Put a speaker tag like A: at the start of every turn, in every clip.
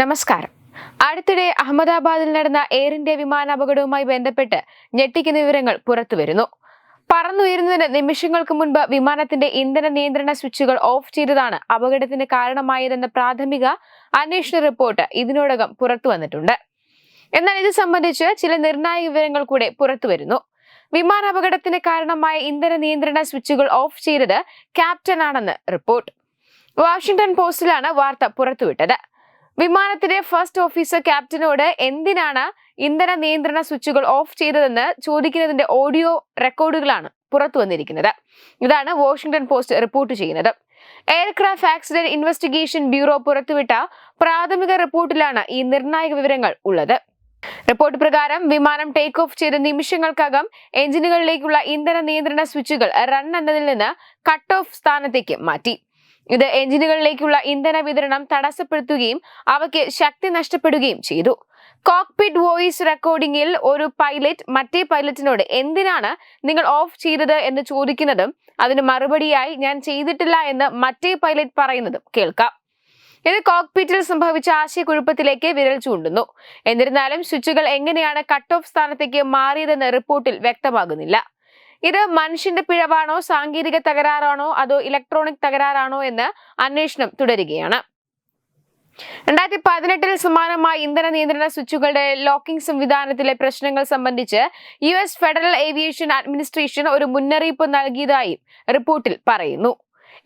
A: നമസ്കാരം. അടുത്തിടെ അഹമ്മദാബാദിൽ നടന്ന എയർ ഇന്ത്യ വിമാനാപകടവുമായി ബന്ധപ്പെട്ട് ഞെട്ടിക്കുന്ന വിവരങ്ങൾ പുറത്തുവരുന്നു പറന്നുയരുന്നതിന് നിമിഷങ്ങൾക്ക് മുൻപ് വിമാനത്തിന്റെ ഇന്ധന നിയന്ത്രണ സ്വിച്ചുകൾ ഓഫ് ചെയ്തതാണ് അപകടത്തിന് കാരണമായതെന്ന പ്രാഥമിക അന്വേഷണ റിപ്പോർട്ട് ഇതിനോടകം പുറത്തു വന്നിട്ടുണ്ട്. എന്നാൽ ഇത് സംബന്ധിച്ച് ചില നിർണായക വിവരങ്ങൾ കൂടെ പുറത്തുവരുന്നു വിമാന അപകടത്തിന് കാരണമായ ഇന്ധന നിയന്ത്രണ സ്വിച്ചുകൾ ഓഫ് ചെയ്തത് ക്യാപ്റ്റനാണെന്ന് റിപ്പോർട്ട്. വാഷിംഗ്ടൺ പോസ്റ്റിലാണ് വാർത്ത പുറത്തുവിട്ടത്. വിമാനത്തിന്റെ ഫസ്റ്റ് ഓഫീസർ ക്യാപ്റ്റനോട് എന്തിനാണ് ഇന്ധന നിയന്ത്രണ സ്വിച്ചുകൾ ഓഫ് ചെയ്തതെന്ന് ചോദിക്കുന്നതിന്റെ ഓഡിയോ റെക്കോർഡുകളാണ് പുറത്തു വന്നിരിക്കുന്നത്. ഇതാണ് വാഷിംഗ്ടൺ പോസ്റ്റ് റിപ്പോർട്ട് ചെയ്യുന്നത്. എയർക്രാഫ്റ്റ് ആക്സിഡന്റ് ഇൻവെസ്റ്റിഗേഷൻ ബ്യൂറോ പുറത്തുവിട്ട പ്രാഥമിക റിപ്പോർട്ടിലാണ് ഈ നിർണായക വിവരങ്ങൾ ഉള്ളത്. റിപ്പോർട്ട് പ്രകാരം വിമാനം ടേക്ക് ഓഫ് ചെയ്ത നിമിഷങ്ങൾക്കകം എഞ്ചിനുകളിലേക്കുള്ള ഇന്ധന നിയന്ത്രണ സ്വിച്ചുകൾ റൺ എന്നതിൽ നിന്ന് കട്ട് ഓഫ് സ്ഥാനത്തേക്ക് മാറ്റി. ഇത് എഞ്ചിനുകളിലേക്കുള്ള ഇന്ധന വിതരണം തടസ്സപ്പെടുത്തുകയും അവയ്ക്ക് ശക്തി നഷ്ടപ്പെടുകയും ചെയ്തു. കോക്പിറ്റ് വോയിസ് റെക്കോർഡിംഗിൽ ഒരു പൈലറ്റ് മറ്റേ പൈലറ്റിനോട് എന്തിനാണ് നിങ്ങൾ ഓഫ് ചെയ്തത് എന്ന് ചോദിക്കുന്നതും അതിന് മറുപടിയായി ഞാൻ ചെയ്തിട്ടില്ല എന്ന് മറ്റേ പൈലറ്റ് പറയുന്നതും കേൾക്കാം. ഇത് കോക്പിറ്റിൽ സംഭവിച്ച ആശയക്കുഴപ്പത്തിലേക്ക് വിരൽ ചൂണ്ടുന്നു. എന്നിരുന്നാലും സ്വിച്ചുകൾ എങ്ങനെയാണ് കട്ട് ഓഫ് സ്ഥാനത്തേക്ക് മാറിയതെന്ന് റിപ്പോർട്ടിൽ വ്യക്തമാകുന്നില്ല. ഇത് മനുഷ്യന്റെ പിഴവാണോ സാങ്കേതിക തകരാറാണോ അതോ ഇലക്ട്രോണിക് തകരാറാണോ എന്ന് അന്വേഷണം തുടരുകയാണ്. രണ്ടായിരത്തി പതിനെട്ടിൽ സമാനമായ ഇന്ധന നിയന്ത്രണ സ്വിച്ചുകളുടെ ലോക്കിംഗ് സംവിധാനത്തിലെ പ്രശ്നങ്ങൾ സംബന്ധിച്ച് U S Federal Aviation Administration ഒരു മുന്നറിയിപ്പ് നൽകിയതായും റിപ്പോർട്ടിൽ പറയുന്നു.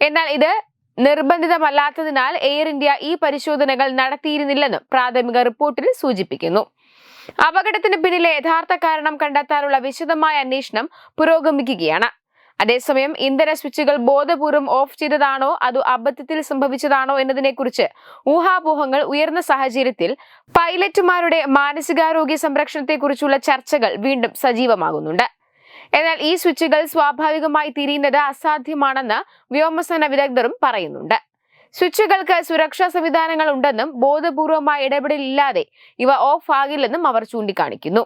A: എന്നാൽ ഇത് നിർബന്ധിതമല്ലാത്തതിനാൽ എയർ ഇന്ത്യ ഈ പരിശോധനകൾ നടത്തിയിരുന്നില്ലെന്നും പ്രാഥമിക റിപ്പോർട്ടിൽ സൂചിപ്പിക്കുന്നു. അപകടത്തിന് പിന്നിലെ യഥാർത്ഥ കാരണം കണ്ടെത്താനുള്ള വിശദമായ അന്വേഷണം പുരോഗമിക്കുകയാണ്. അതേസമയം ഇന്ധന സ്വിച്ചുകൾ ബോധപൂർവം ഓഫ് ചെയ്തതാണോ അതോ അബദ്ധത്തിൽ സംഭവിച്ചതാണോ എന്നതിനെക്കുറിച്ച് ഊഹാപോഹങ്ങൾ ഉയർന്ന സാഹചര്യത്തിൽ പൈലറ്റുമാരുടെ മാനസികാരോഗ്യ സംരക്ഷണത്തെക്കുറിച്ചുള്ള ചർച്ചകൾ വീണ്ടും സജീവമാകുന്നുണ്ട്. എന്നാൽ ഈ സ്വിച്ചുകൾ സ്വാഭാവികമായി തിരിയുന്നത് അസാധ്യമാണെന്ന് വ്യോമസേന വിദഗ്ധരും പറയുന്നുണ്ട്. സ്വിച്ചുകൾക്ക് സുരക്ഷാ സംവിധാനങ്ങൾ ഉണ്ടെന്നും ബോധപൂർവമായ ഇടപെടലില്ലാതെ ഇവ ഓഫ് ആകില്ലെന്നും അവർ ചൂണ്ടിക്കാണിക്കുന്നു.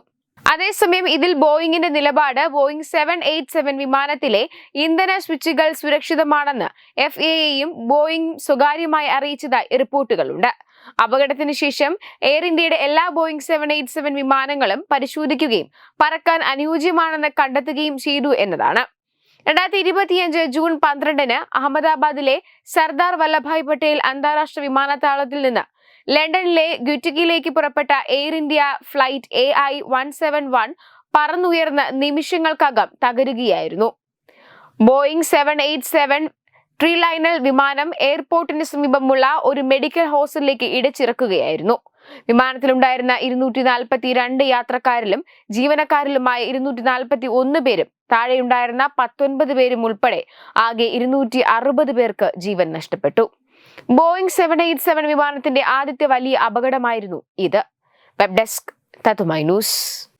A: അതേസമയം ഇതിൽ ബോയിങ്ങിന്റെ നിലപാട് ബോയിങ് സെവൻ എയ്റ്റ് സെവൻ വിമാനത്തിലെ ഇന്ധന സ്വിച്ചുകൾ സുരക്ഷിതമാണെന്ന് എഫ് എ എയും ബോയിങ് സ്വകാര്യമായി അറിയിച്ചതായി റിപ്പോർട്ടുകളുണ്ട്. അപകടത്തിന് ശേഷം എയർ ഇന്ത്യയുടെ എല്ലാ ബോയിങ് സെവൻ എയ്റ്റ് സെവൻ വിമാനങ്ങളും പരിശോധിക്കുകയും പറക്കാൻ അനുയോജ്യമാണെന്ന് കണ്ടെത്തുകയും ചെയ്തു എന്നതാണ്. രണ്ടായിരത്തി ഇരുപത്തിയഞ്ച് ജൂൺ പന്ത്രണ്ടിന് അഹമ്മദാബാദിലെ സർദാർ വല്ലഭായ് പട്ടേൽ അന്താരാഷ്ട്ര വിമാനത്താവളത്തിൽ നിന്ന് ലണ്ടനിലെ ഗുറ്റകിയിലേക്ക് പുറപ്പെട്ട Air India flight A I one seven one പറന്നുയർന്ന് നിമിഷങ്ങൾക്കകം തകരുകയായിരുന്നു. Boeing seven eight seven Dreamliner വിമാനം എയർപോർട്ടിന് സമീപമുള്ള ഒരു മെഡിക്കൽ ഹോസ്റ്റലിലേക്ക് ഇടിച്ചിറക്കുകയായിരുന്നു. വിമാനത്തിലുണ്ടായിരുന്ന ഇരുന്നൂറ്റി നാൽപ്പത്തി രണ്ട് യാത്രക്കാരിലും ജീവനക്കാരിലുമായ ഇരുന്നൂറ്റി നാൽപ്പത്തി ഒന്ന് പേരും താഴെയുണ്ടായിരുന്ന പത്തൊൻപത് പേരും ഉൾപ്പെടെ ആകെ ഇരുന്നൂറ്റി അറുപത് പേർക്ക് ജീവൻ നഷ്ടപ്പെട്ടു. ബോയിങ് സെവൻ എയ്റ്റ് സെവൻ വിമാനത്തിന്റെ ആദ്യത്തെ വലിയ അപകടമായിരുന്നു ഇത്. Web desk Tatwamayi news.